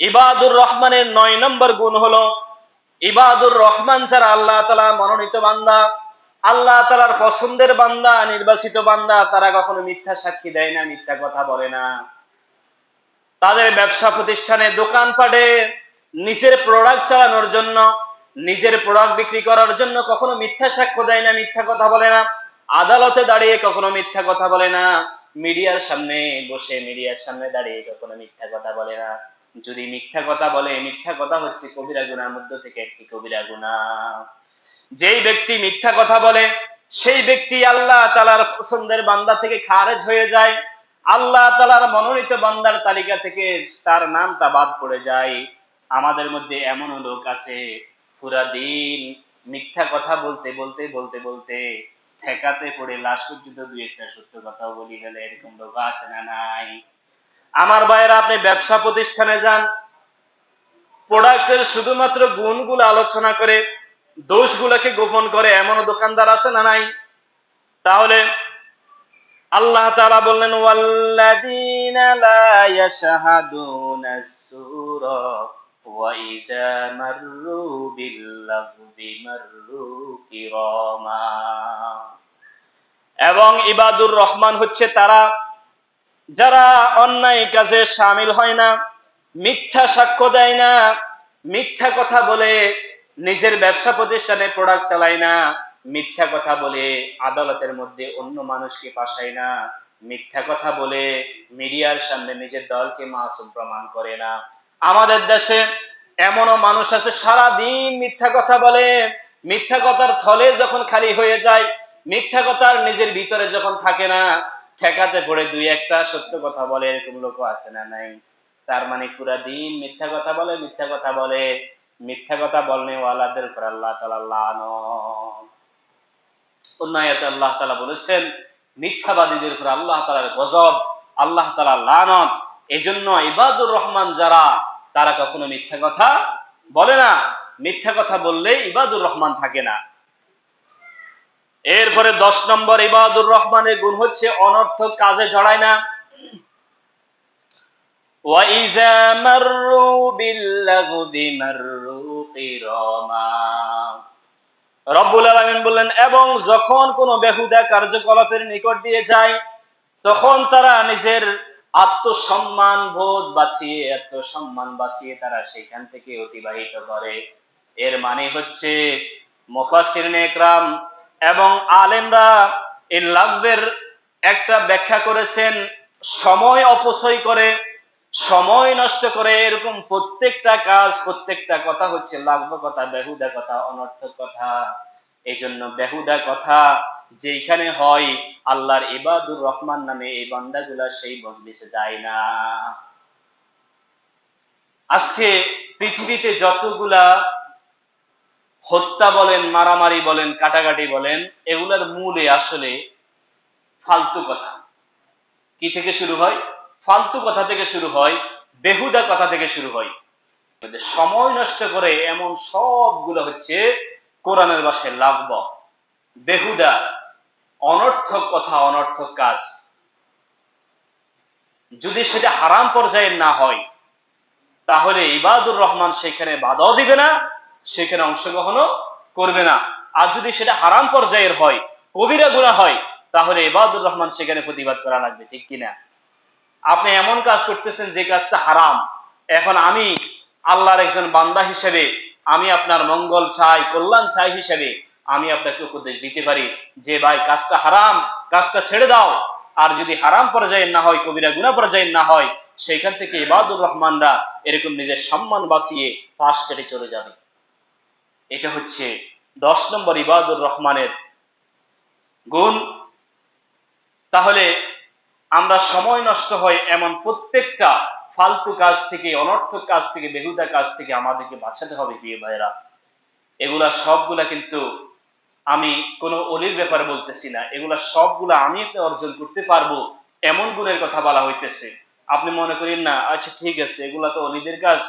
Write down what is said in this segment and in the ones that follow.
ইবাদুর রহমানের নয় নম্বর গুণ হলো, ইবাদুর রহমান যারা আল্লাহ তালা মনোনীত বান্দা, আল্লাহ তালার পছন্দের বান্দা, নির্বাচিত বান্দা, তারা কখনো মিথ্যা সাক্ষী দেয় না, মিথ্যা কথা বলে না। তাদের ব্যবসা প্রতিষ্ঠানে দোকানপাটে নিজের প্রোডাক্ট চালানোর জন্য, নিজের প্রোডাক্ট বিক্রি করার জন্য কখনো মিথ্যা সাক্ষ্য দেয় না, মিথ্যা কথা বলে না। আদালতে দাঁড়িয়ে কখনো মিথ্যা কথা বলে না। মিডিয়ার সামনে বসে, মিডিয়ার সামনে দাঁড়িয়ে কখনো মিথ্যা কথা বলে না। যদি মিথ্যা কথা বলে, মিথ্যা কথা হচ্ছে কবিরা গুনার মধ্য থেকে একটি কবিরা গুণা। যেই ব্যক্তি মিথ্যা কথা বলে, সেই ব্যক্তি আল্লাহ তালার পছন্দের বান্দা থেকে খারেজ হয়ে যায়। আল্লাহ তালার মনোনীত বান্দার তালিকা থেকে তার নামটা বাদ পড়ে যায়। আমাদের মধ্যে এমন লোক আছে, পুরা দিন মিথ্যা কথা বলতে বলতে বলতে বলতে ঠেকাতে পড়ে, লাশ পর্যন্ত দুই একটা সত্য কথা বলি গেলে এরকম লোক আছে না নাই? আমার ভাইয়েরা, আপনি ব্যবসা প্রতিষ্ঠানে যান। প্রোডাক্টের শুধুমাত্র গুণগুলো আলোচনা করে, দোষগুলোকে গোপন করে এমন দোকানদার আছে না নাই? তাহলে আল্লাহ তাআলা বললেন, ওয়াল্লাযীনা লা ইয়াশহাদুনা সুরা, ওয়া ইযা মাররু বিল্লাগবি মাররু কিরামা। এবং ইবাদুর রহমান হচ্ছে তারা যারা অন্যায় কাজে সামিল হয় না, মিথ্যা সাক্ষ্য দেয় না, মিথ্যা কথা বলে নিজের ব্যবসা প্রতিষ্ঠানে প্রোডাক্ট চালায় না, মিথ্যা কথা বলে আদালতের মধ্যে অন্য মানুষকে পাশায় না, মিথ্যা কথা বলে মিডিয়ার সামনে নিজের দলকে মাসুম প্রমাণ করে না। আমাদের দেশে এমনও মানুষ আছে সারা দিন মিথ্যা কথা বলে, মিথ্যা কথার থলে যখন খালি হয়ে যায়, মিথ্যা কথার নিজের ভিতরে যখন থাকে না ঠেকাতে পড়ে দুই একটা সত্য কথা বলে, এরকম লোকও আছে না নাই? তার মানে পুরা দিন মিথ্যা কথা বলে, মিথ্যা কথা বলে, মিথ্যা কথা বলনে ওয়ালাদের উপর আল্লাহ তালা লানত। আয়াতে আল্লাহ তালা বলেছেন, মিথ্যাবাদীদের উপর আল্লাহ তালার গজব, আল্লাহ তালা লানত। এজন্য ইবাদুর রহমান যারা, তারা কখনো মিথ্যা কথা বলে না। মিথ্যা কথা বললে ইবাদুর রহমান থাকে না। এরপরে দশ নম্বর ইবাদুর রহমানের গুণ হচ্ছে অনর্থ কাজে জড়ায় না। এবং যখন কোনো বেহুদা কার্যকলাপের নিকট দিয়ে যায়, তখন তারা নিজের আত্মসম্মান বোধ বাঁচিয়ে, আত্মসম্মান বাঁচিয়ে তারা সেখান থেকে অতিবাহিত করে। এর মানে হচ্ছে মুফাসির নেকরাম এবং আলেমরা এই লাভের একটা ব্যাখ্যা করেছেন, সময় অপচয় করে, সময় নষ্ট করে, এরকম প্রত্যেকটা কাজ, প্রত্যেকটা কথা হচ্ছে লাগবে কথা, বেহুদা কথা, অনর্থক কথা। এই জন্য বেহুদা কথা যেখানে হয়, আল্লাহর ইবাদুর রহমান নামে এই বান্দাগুলা সেই মজলিসে যায় না। আজকে পৃথিবীতে যতগুলা হত্যা বলেন, মারামারি বলেন, কাটাকাটি বলেন, এগুলার মূলে, আসলে ফালতু কথা। কি থেকে শুরু হয়? ফালতু কথা থেকে শুরু হয়, বেহুদা কথা থেকে শুরু হয়। সময় নষ্ট করে এমন সবগুলো হচ্ছে কোরআনের ভাষায় লাভব। বেহুদা, অনর্থক কথা, অনর্থক কাজ। যদি সেটা হারাম পর্যায়ের না হয়, তাহলে ইবাদুর রহমান সেখানে বাধাও দিবে না সেখানে অংশগ্রহণও করবে না। আর যদি সেটা হারাম পর্যায়ের হয়, কবিরা গুণা হয়, তাহলে ইবাদুর রহমান সেখানে প্রতিবাদ করা লাগবে, ঠিক কিনা? আপনি এমন কাজ করতেছেন যে কাজটা হারাম। এখন আমি আল্লাহর একজন বান্দা হিসেবে, আমি আপনার মঙ্গল চাই, কল্যাণ চাই হিসেবে, আমি আপনাকে উপদেশ দিতে পারি যে, ভাই, কাজটা হারাম, কাজটা ছেড়ে দাও। আর যদি হারাম পর্যায়ের না হয়, কবিরা গুণা পর্যায়ের না হয় সেইখান থেকে ইবাদুর রহমানরা এরকম নিজের সম্মান বাঁচিয়ে পাশ কেটে চলে যাবে। এটা হচ্ছে দশ নম্বর ইবাদুর রহমানের গুণ। তাহলে আমরা সময় নষ্ট হয় এমন প্রত্যেকটা ফালতু কাজ থেকে, অনর্থক কাজ থেকে, বেহুদা কাজ থেকে আমাদেরকে বাঁচাতে হবে বিয়ে ভাইরা এগুলা সবগুলা কিন্তু আমি কোনো অলির ব্যাপারে বলতেছি না। এগুলা সবগুলা আমি অর্জন করতে পারব এমন গুণের কথা বলা হইতেছে। আপনি মনে করেন না আচ্ছা ঠিক আছে, এগুলা তো অলিদের কাজ।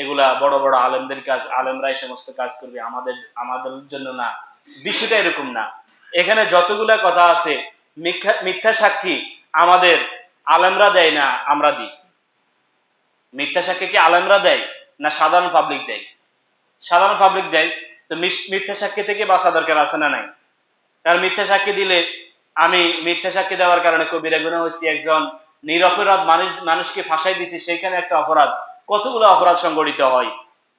এগুলা বড় বড় আলেমদের কাজ, আলেমরা এই সমস্ত কাজ করবে। আমাদের আমাদের জন্য না। বিষয়টা এরকম না। এখানে যতগুলা কথা আছে, মিথ্যা সাক্ষী আমাদের আলেমরা দেয় না, আমরা দিই। মিথ্যা সাক্ষী কি আলেমরা দেয় না সাধারণ পাবলিক দেয়? সাধারণ পাবলিক দেয়, তো মিথ্যা সাক্ষী থেকে বাঁচা দরকার আছে না নাই? কারণ মিথ্যা সাক্ষী দিলে আমি মিথ্যা সাক্ষী দেওয়ার কারণে কবিরা গুণা হয়েছি, একজন নিরপরাধ মানুষ, মানুষকে ফাঁসাই দিছি সেখানে একটা অপরাধ। কতগুলো অপরাধ সংগঠিত হয়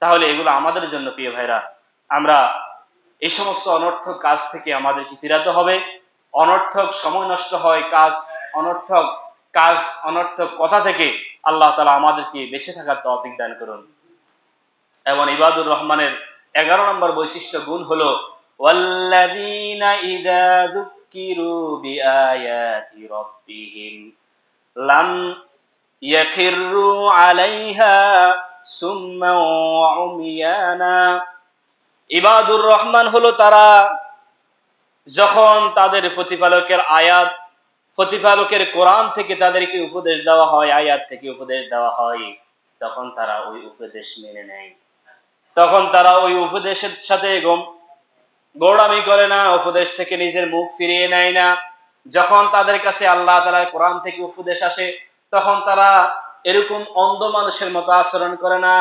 তাহলে এগুলো আমাদের জন্য প্রিয় ভাইরা আমরা এই সমস্ত অনর্থক কাজ থেকে আমাদেরকে ফিরাতে হবে অনর্থক সময় নষ্ট হয় কাজ অনর্থক কাজ অনর্থক কথা থেকে আল্লাহ তালা আমাদেরকে বেঁচে থাকার তৌফিক দান করুন এবং ইবাদুর রহমানের এগারো নম্বর বৈশিষ্ট্য গুণ হলো والذين إذا ذكروا بآيات ربهم لم يخروا عليها سما وعميانا ইবাদুর রহমান হলো তারা যখন তাদের প্রতিপালকের আয়াত প্রতিপালকের কোরআন থেকে তাদেরকে উপদেশ দেওয়া হয় আয়াত থেকে উপদেশ দেওয়া হয় তখন তারা ওই উপদেশ মেনে নেয় তখন তারা ওই উপদেশের সাথে গম গৌড়ামি করে না উপদেশ থেকে নিজের মুখ ফিরিয়ে নেয় না যখন তাদের কাছে আল্লাহ তালার কোরআন থেকে উপদেশ আসে তখন তারা এরকম অন্ধ মানুষের মতো আচরণ করে না,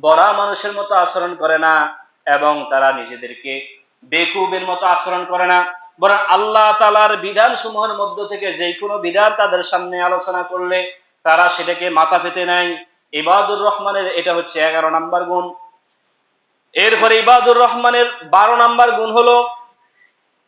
বড়া মানুষের মতো আচরণ করে না এবং তারা নিজেদেরকে বেকুবের মতো আচরণ করে না। বরং আল্লাহ তালার বিধান সমূহের মধ্য থেকে যে কোনো বিধান তাদের সামনে আলোচনা করলে তারা সেটাকে মাথা পেতে নেয়। ইবাদুর রহমানের এটা হচ্ছে এগারো নাম্বার গুণ। এরপরে ইবাদুর রহমানের বারো নাম্বার গুণ হলো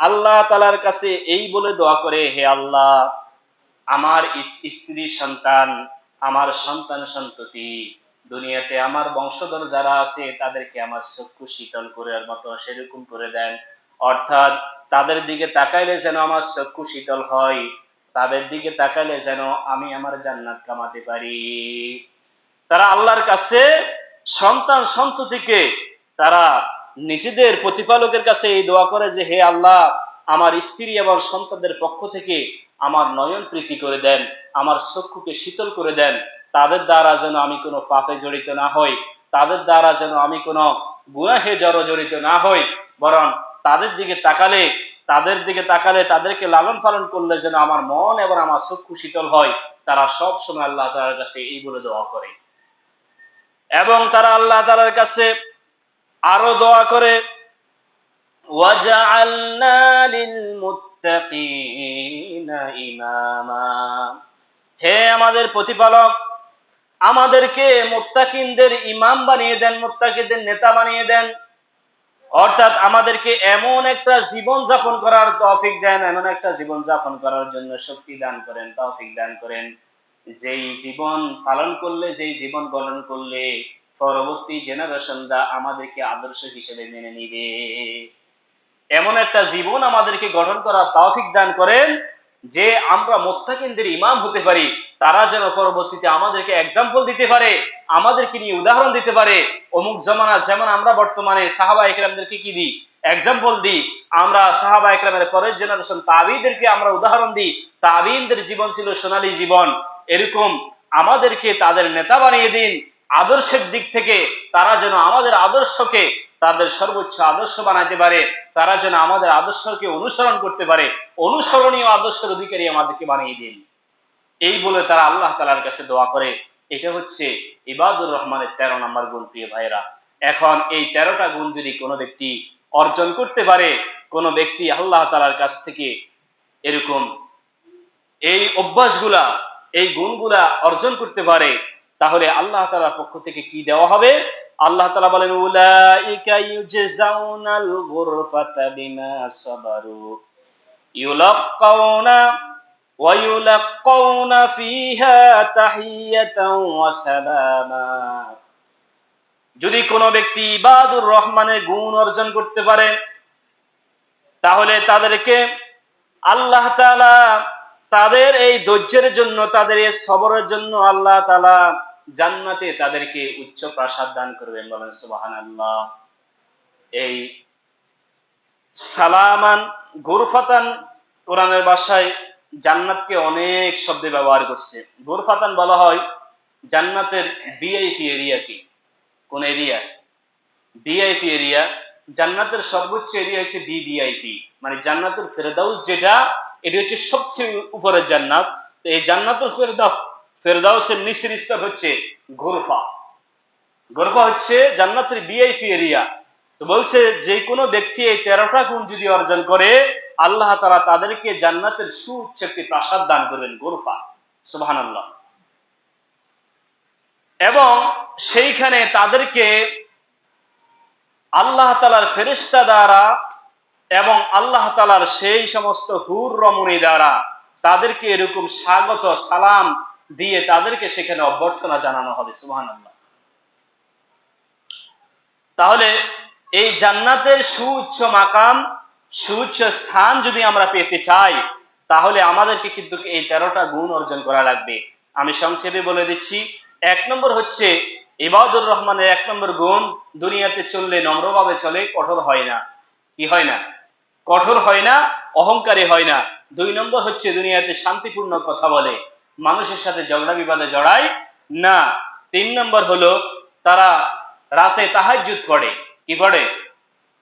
আল্লাহ তালার কাছে এই বলে দোয়া করে, হে আল্লাহ, আমার স্ত্রী সন্তান, আমার সন্তান সন্ততি, দুনিয়াতে আমার বংশধর যারা আছে, তাদেরকে আমার চক্ষু শীতল করার মতো সেরকম করে দেন। অর্থাৎ তাদের দিকে তাকাইলে যেন আমার চক্ষু শীতল হয়, তাদের দিকে তাকাইলে যেন আমি আমার জান্নাত কামাতে পারি। তারা আল্লাহর কাছে সন্তান সন্ততিকে তারা নিজেদের প্রতিপালকের কাছে এই দোয়া করে যে, হে আল্লাহ, আমার স্ত্রী এবং সন্তানদের পক্ষ থেকে আমার নয়ন প্রীতি করে দেন, আমার চক্ষুকে শীতল করে দেন। তাদের দ্বারা যেন আমি কোনো পাপে জড়িত না হই, তাদের দ্বারা যেন আমি কোনো গুনাহে জড় জড়িত না হই, বরং তাদের দিকে তাকালে, তাদের দিকে তাকালে তাদেরকে লালন পালন করলে যেন আমার মন এবং আমার চক্ষু শীতল হয়। তারা সব সময় আল্লাহ তালার কাছে এই বলে দোয়া করে। এবং তারা আল্লাহ তালার কাছে আরও দোয়া করে হে আমাদের প্রতিপালক, আমাদেরকে মোত্তাকিনদের ইমাম বানিয়ে দেন, মোত্তাকিদের নেতা বানিয়ে দেন। অর্থাৎ আমাদেরকে এমন একটা জীবন যাপন করার তফিক দেন, এমন একটা জীবন যাপন করার জন্য শক্তি দান করেন, তফিক দান করেন। যেই জীবন পালন করলে, যেই জীবন গঠন করলে পরবর্তী জেনারেশনরা আমাদেরকে আদর্শ হিসেবে মেনে নিবে। এমন একটা জীবন আমাদেরকে গঠন করার তৌফিক দান করেন যে আমরা মোত্তাকিনদের ইমাম হতে পারি, তারা যেন পরবর্তীতে আমাদেরকে এক্সাম্পল দিতে পারে, আমাদেরকে নিয়ে উদাহরণ দিতে পারে। অমুক জমানা যেমন আমরা বর্তমানে সাহাবা একরামদেরকে কি দিই? এক্সাম্পল দিই। আমরা সাহাবা একরামের পরের জেনারেশন তাবিদেরকে আমরা উদাহরণ দিই। তাবিনদের জীবন ছিল সোনালী জীবন। এরকম আমাদেরকে তাদের নেতা বানিয়ে দিন। আদর্শের দিক থেকে তারা যেন আমাদের আদর্শকে তাদের সর্বোচ্চ আদর্শ বানাতে পারে, তারা যেন আমাদের আদর্শকে অনুসরণ করতে পারে, অনুসরণীয় আদর্শের অধিকারী আমাদেরকে বানিয়ে দিন। এই বলে তারা আল্লাহ তালার কাছে দোয়া করে। এটা হচ্ছে ইবাদুর রহমানের তেরো নম্বর গুণ, প্রিয় ভাইরা এখন এই তেরোটা গুণ যদি কোনো ব্যক্তি অর্জন করতে পারে, কোনো ব্যক্তি আল্লাহ তালার কাছ থেকে এরকম এই অভ্যাসগুলা, এই গুণগুলা অর্জন করতে পারে তাহলে আল্লাহ তালার পক্ষ থেকে কি দেওয়া হবে আল্লাহ তালা বলেন উলাইকা ইউজজাউনাল গুরফাতা বিমা সাবারু ইউলাক্কাউনা ويلقون فيها تحية وسلاما যদি কোনো ব্যক্তি ইবাদুর রহমানের গুণ অর্জন করতে পারে তাহলে তাদেরকে আল্লাহ তাআলা তাদের এই ধৈর্যের জন্য, তাদের এই সবরের জন্য আল্লাহ তাআলা জান্নাতে তাদেরকে উচ্চ প্রাসাদ দান করবেন। বলেন, সুবহানাল্লাহ। এই সালামান, গুরফাতান কোরআনের ভাষায় জান্নাতকে অনেক শব্দে ব্যবহার করছে। গুরফাতান বলা হয় জান্নাতের ভিআইপি এরিয়া কি? কোন এরিয়া ভিআইপি এরিয়া জান্নাতের সর্বোচ্চ এরিয়া হচ্ছে ভিভিআইপি মানে জান্নাতুল ফেরদাউস যেটা এটি হচ্ছে সবচেয়ে উপরের জান্নাত। এই জান্নাতুল ফেরদাউস ফেরদাউসের নিচের স্তর হচ্ছে গোরফা। গোরফা হচ্ছে জান্নাতের ভিআইপি এরিয়া তো বলছে যে কোনো ব্যক্তি এই তেরোটা গুণ যদি অর্জন করে, আল্লাহ তারা তাদেরকে জান্নাতের সুউচ্চ একটি প্রাসাদ দান করবেন গোরফা। সুবাহান আল্লাহ এবং সেইখানে তাদেরকে আল্লাহ তালার ফেরিস্তা দ্বারা এবং আল্লাহ তালার সেই সমস্ত হুর রমণী দ্বারা তাদেরকে এরকম স্বাগত, সালাম দিয়ে তাদেরকে সেখানে অভ্যর্থনা জানানো হবে সুহান আল্লাহ তাহলে এই জান্নাতের সুউচ্চ মাকাম, সুউচ্চ স্থান যদি আমরা পেতে চাই, তাহলে আমাদেরকে কিন্তু এই তেরোটা গুণ অর্জন করা লাগবে। আমি সংক্ষেপে বলে দিচ্ছি, এক নম্বর হচ্ছে ইবাদুর রহমানের এক নম্বর গুণ, দুনিয়াতে চললে নম্রভাবে চলে, কঠোর হয় না। কি হয় না? কঠোর হয় না, অহংকারী হয় না। দুই নম্বর হচ্ছে দুনিয়াতে শান্তিপূর্ণ কথা বলে। মানুষের সাথে ঝগড়া বিবাদে জড়ায় না। তিন নম্বর হলো তারা রাতে তাহাজ্জুদ পড়ে। কি পড়ে?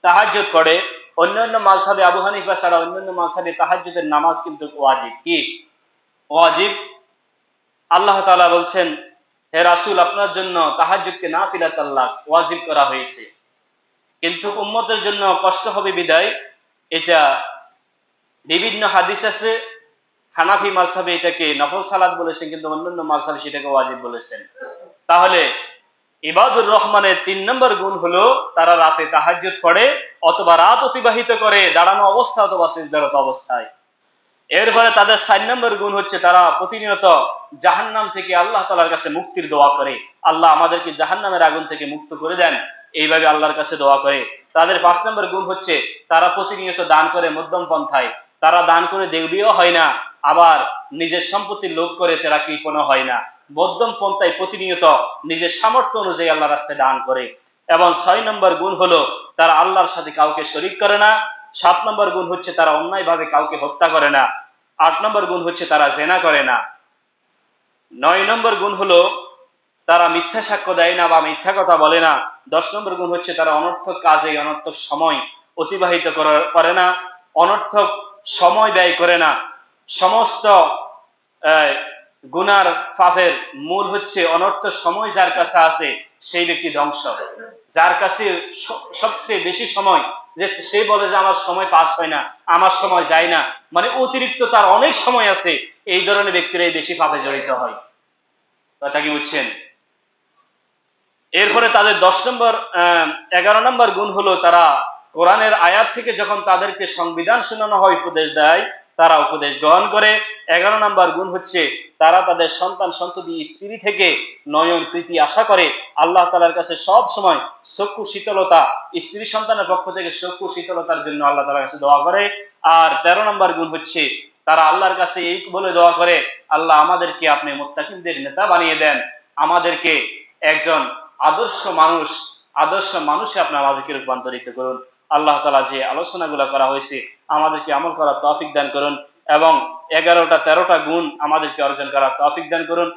তাহাজ্জুদ পড়ে। অন্যান্য মাঝহাবে আবু হানিফা ছাড়া অন্যান্য মাঝহাবে তাহাজ্জুদের নামাজ কিন্তু ওয়াজিব। কি? ওয়াজিব। আল্লাহ তাআলা বলছেন, হে রাসূল, আপনার জন্য তাহাজ্জুদকে নাফিলাত আল্লাহ ওয়াজিব করা হয়েছে। কিন্তু উম্মতের জন্য কষ্ট হবে বিদায়। এটা বিভিন্ন হাদিস আছে। হানাফি মাঝহাবে এটাকে নফল সালাদ বলেছেন, কিন্তু অন্যান্য মাঝহাবে সেটাকে ওয়াজিব বলেছেন। তাহলে ইবাদুর রহমানের তিন নম্বর গুণ হলো, তারা রাতে তাহাজ্জুদ পড়ে, অথবা রাত অতিবাহিত করে, দাঁড়ানো অবস্থা অথবা সিজদারত অবস্থায়। এরপরে তাদের চার নম্বর গুণ হচ্ছে, তারা প্রতিনিয়ত জাহান্নাম থেকে আল্লাহ তালার কাছে মুক্তির দোয়া করে। আল্লাহ আমাদেরকে জাহান্নামের আগুন থেকে মুক্ত করে দেন। এইভাবে আল্লাহর কাছে দোয়া করে। তাদের পাঁচ নম্বর গুণ হচ্ছে, তারা প্রতিনিয়ত দান করে মধ্যম পন্থায়। তারা দান করে দেউলিও হয় না, আবার নিজের সম্পত্তির লোভ করে তারা কৃপণ হয় না। মধ্যম পন্থায় প্রতিনিয়ত নিজের সামর্থ্য অনুযায়ী আল্লাহ রাস্তায় দান করে। এবং ছয় নম্বর গুণ হলো, তারা আল্লাহর সাথে কাউকে শরিক করে না। সাত নম্বর গুণ হচ্ছে, তারা অন্যায়ভাবে কাউকে হত্যা করে না। আট নম্বর গুণ হচ্ছে, তারা জেনা করে না। নয় নম্বর গুণ হলো, তারা মিথ্যা সাক্ষ্য দেয় না বা মিথ্যা কথা বলে না। দশ নম্বর গুণ হচ্ছে তারা অনর্থক কাজে, অনর্থক সময় অতিবাহিত করে না। অনর্থক সময় ব্যয় করে না। সমস্ত গুনার পাপের মূল হচ্ছে অনর্থ সময় যার কাছে আছে, সেই ব্যক্তি ধ্বংস যার কাছে সবচেয়ে বেশি সময়, যে সে বলে যে আমার সময় পাস হয় না, আমার সময় যায় না মানে অতিরিক্ত তার অনেক সময় আছে, এই ধরনের ব্যক্তিরাই বেশি পাপে জড়িত হয়। কথা কি বুঝছেন? এরপরে তাদের দশ নম্বর এগারো নম্বর গুণ হলো তারা কোরআনের আয়াত থেকে যখন তাদেরকে সংবিধান শোনানো হয়, উপদেশ দেয়, তারা উপদেশ গ্রহণ করে। এগারো নম্বর গুণ হচ্ছে তারা তাদের সন্তান সন্ততি, স্ত্রী থেকে নয়ন, প্রীতি, আশা করে। আল্লাহ তালার কাছে সব সময় চক্ষু শীতলতা, স্ত্রী সন্তানের পক্ষ থেকে চক্ষু শীতলতার জন্য আল্লাহ তালার কাছে দোয়া করে। আর তেরো নম্বর গুণ হচ্ছে তারা আল্লাহর কাছে এই বলে দোয়া করে, আল্লাহ আমাদেরকে আপনি মোত্তাকিমদের নেতা বানিয়ে দেন। আমাদেরকে একজন আদর্শ মানুষ, আদর্শ মানুষে আপনি আমাদেরকে রূপান্তরিত করুন। আল্লাহ তালা যে আলোচনাগুলো করা হয়েছে, আমাদেরকে আমল করার তৌফিক দান করুন এবং এগারোটা তেরোটা গুণ আমাদেরকে অর্জন করার তৌফিক দান করুন।